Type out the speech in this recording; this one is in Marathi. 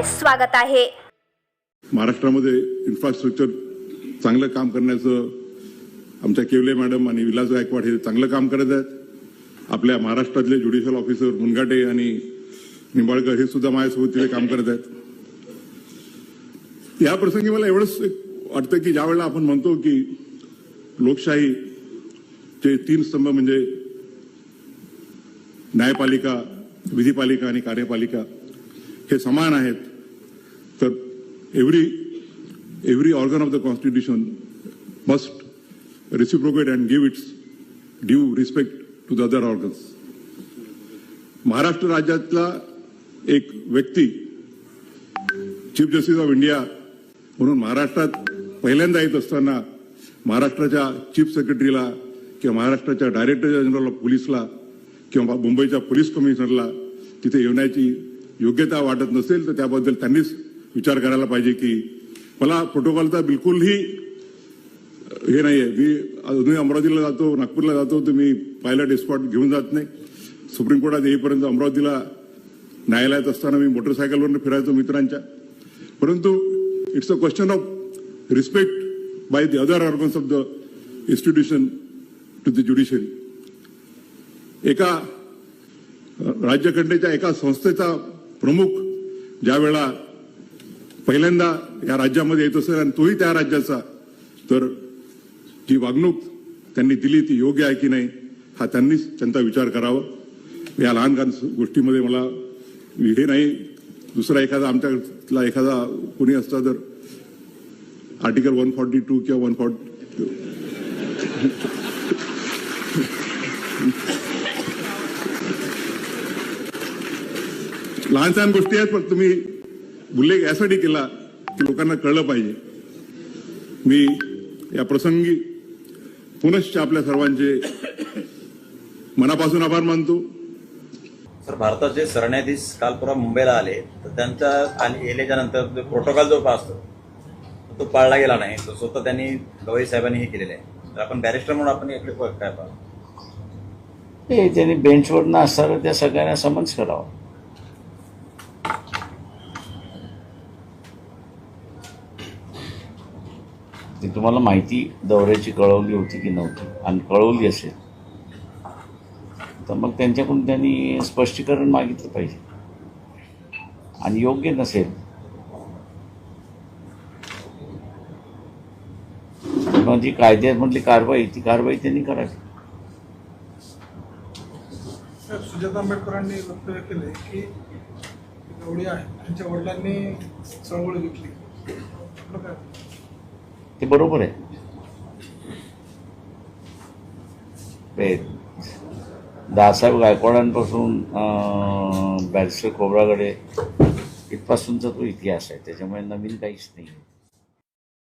आपले स्वागत आहे. महाराष्ट्रामध्ये इन्फ्रास्ट्रक्चर चांगलं काम करण्याचं आमच्या केवले मॅडम आणि विलास गायकवाड हे चांगलं काम करत आहेत. आपल्या महाराष्ट्रातले ज्युडिशियल ऑफिसर मुनगाटे आणि निंबाळकर हे सुद्धा माझ्यासोबत तिथे काम करत आहेत. या प्रसंगी मला एवढंच एक वाटतं की ज्या वेळेला आपण म्हणतो की लोकशाहीचे तीन स्तंभ म्हणजे न्यायपालिका विधीपालिका आणि कार्यपालिका हे समान आहेत. Every, every organ of the constitution must reciprocate and give its due respect to the other organs Maharashtra राज्यातला एक व्यक्ती चीफ जस्टिस ऑफ इंडिया म्हणून महाराष्ट्रात पहिल्यांदा येत असताना महाराष्ट्राच्या चीफ सेक्रेटरीला किंवा महाराष्ट्राच्या डायरेक्टर जनरल ऑफ पोलीसला किंवा मुंबईच्या पोलीस कमिशनरला तिथे येण्याची योग्यता वाटत नसेल तर त्याबद्दल त्यांनीच विचार करायला पाहिजे की मला प्रोटोकॉलचा बिलकुलही हे नाही आहे मी अजूनही अमरावतीला जातो नागपूरला जातो तर मी पायलट एस्कॉट घेऊन जात नाही. सुप्रीम कोर्टात येईपर्यंत अमरावतीला न्यायालयात असताना मी मोटरसायकलवरनं फिरायचो मित्रांच्या. परंतु it's a question of respect by the other organs of the institution to the judiciary एका राज्यघटनेच्या एका संस्थेचा प्रमुख ज्या वेळा पहिल्यांदा या राज्यामध्ये येत असेल आणि तोही त्या राज्याचा. तर जी वागणूक त्यांनी दिली ती योग्य आहे की नाही हा त्यांनीच त्यांचा विचार करावा. या लहान लहान गोष्टीमध्ये मला हे नाही. दुसरा एखादा आमच्यातला एखादा कोणी असता तर आर्टिकल वन फॉर्टी टू किंवा वन फॉर्टी लहान सहान गोष्टी आहेत पण तुम्ही उल्लेख यासाठी केला की लोकांना कळलं पाहिजे. मी या प्रसंगी पुनश्च आपल्या सर्वांचे मनापासून आभार मानतो. सर भारताचे सरन्यायाधीश काल परवा मुंबईला आले तर त्यांच्या आणि येल्याच्या नंतर जो प्रोटोकॉल जो असतो तो पाळला गेला नाही. तो स्वतः त्यांनी गवई साहेबांनी हे केलेलं आहे. तर आपण बॅरिस्टर म्हणून आपण इकडे काय पाहतो हे त्यांनी बेंचवरनं असताना त्या सगळ्यांना समन्स करावं. ती तुम्हाला माहिती दौऱ्याची कळवली होती की नव्हती. आणि कळवली असेल. तर मग त्यांच्याकडून त्यांनी स्पष्टीकरण मागितलं पाहिजे. आणि योग्य नसेल. मग जी कायद्यामधली कारवाई ती कारवाई त्यांनी करावी. साहेब, सुजाता आंबेडकरांनी वक्तव्य केले की गवडी आहे त्यांच्या वडिलांनी चळवळ घेतली. ते बरोबर आहे. ते दासाहेब गायकवाडांपासून बॅरिस्टर खोब्रागडे इथपासूनचा तो इतिहास आहे. त्याच्यामुळे नवीन काहीच नाही